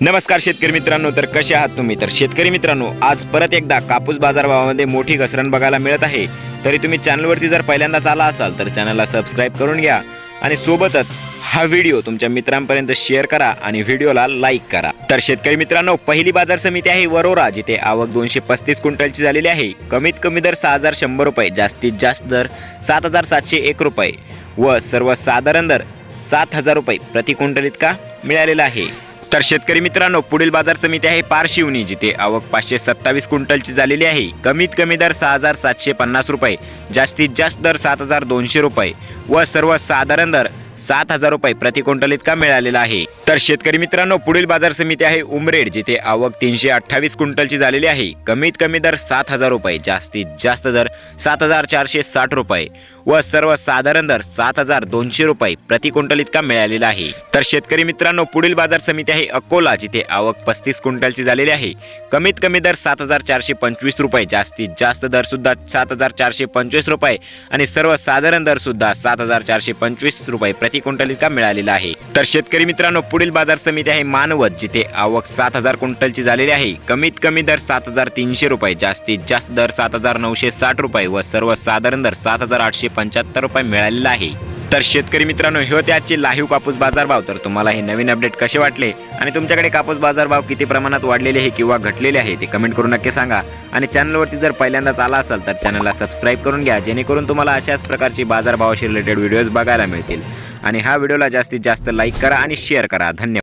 नमस्कार शेतकरी मित्रांनो तर कसे आहात तुम्ही? तर शेतकरी मित्रांनो आज परत एकदा कापूस बाजारभावामध्ये मोठी घसरण बघायला मिळत आहे. तरी तुम्ही चॅनलवरती जर पहिल्यांदाच आला असाल तर चॅनलला सबस्क्राईब करून घ्या आणि सोबतच हा व्हिडिओ तुमच्या मित्रांपर्यंत शेअर करा आणि व्हिडिओला लाईक करा. तर शेतकरी मित्रांनो पहिली बाजार समिती आहे वरोरा जिथे आवक दोनशे पस्तीस क्विंटलची झालेली आहे. कमीत कमी दर सहा हजार शंभर रुपये जास्तीत जास्त दर सात हजार सातशे एक रुपये व सर्वसाधारण दर सात हजार रुपये प्रति क्विंटल इतका मिळालेला आहे. तर शेतकरी मित्रांनो पुढील बाजार समिती आहे पारशिवनी जिथे आवक पाचशे सत्तावीस क्विंटलची झालेली आहे. कमीत कमी दर सहा हजार सातशे पन्नास रुपये जास्तीत जास्त दर सात हजार दोनशे रुपये व सर्वसाधारण दर सात हजार रुपये प्रति क्विंटल इतका मिळालेला आहे. तर शेतकरी मित्रांनो पुढील बाजार समिती आहे उमरेड जिथे आवक तीनशे अठ्ठावीस क्विंटलची झालेली आहे. कमीत कमी दर सात हजार रुपये जास्तीत जास्त दर सात हजार चारशे साठ रुपये व सर्वसाधारण दर सात हजार दोनशे रुपये प्रति क्विंटल इतका मिळालेला आहे. तर शेतकरी मित्रांनो पुढील बाजार समिती आहे अकोला जिथे आवक पस्तीस क्विंटलची झालेली आहे. कमीत कमी दर सात हजार चारशे पंचवीस रुपये जास्तीत जास्त दर सुद्धा सात हजार चारशे पंचवीस रुपये आणि सर्वसाधारण दर सुद्धा सात हजार चारशे पंचवीस रुपये प्रति क्विंटल इतका मिळालेला आहे. तर शेतकरी मित्रांनो पुढील बाजार समिती आहे मानवत जिथे आवक सात हजार क्विंटलची झालेली आहे. कमीत कमी दर सात हजार तीनशे रुपये जास्तीत जास्त दर सात हजार नऊशे साठ रुपये व सर्वसाधारण दर सात हजार आठशे पंच्याहत्तर रुपये मिळालेला आहे. तर शेतकरी मित्रांनो हे होते आजचे लाईव्ह कापूस बाजारभाव तर तुम्हाला हे नवीन अपडेट कसे वाटले आणि तुमच्याकडे कापूस बाजारभाव किती प्रमाणात वाढलेले आहे किंवा घटलेले आहे ते कमेंट करून नक्की सांगा. आणि चॅनलवरती जर पहिल्यांदाच आला असाल तर चॅनलला सबस्क्राईब करून घ्या जेणेकरून तुम्हाला अशाच प्रकारची बाजारभावाशी रिलेटेड व्हिडिओज बघायला मिळतील. आणि हा व्हिडिओला जास्तीत जास्त लाईक करा आणि शेअर करा. धन्यवाद.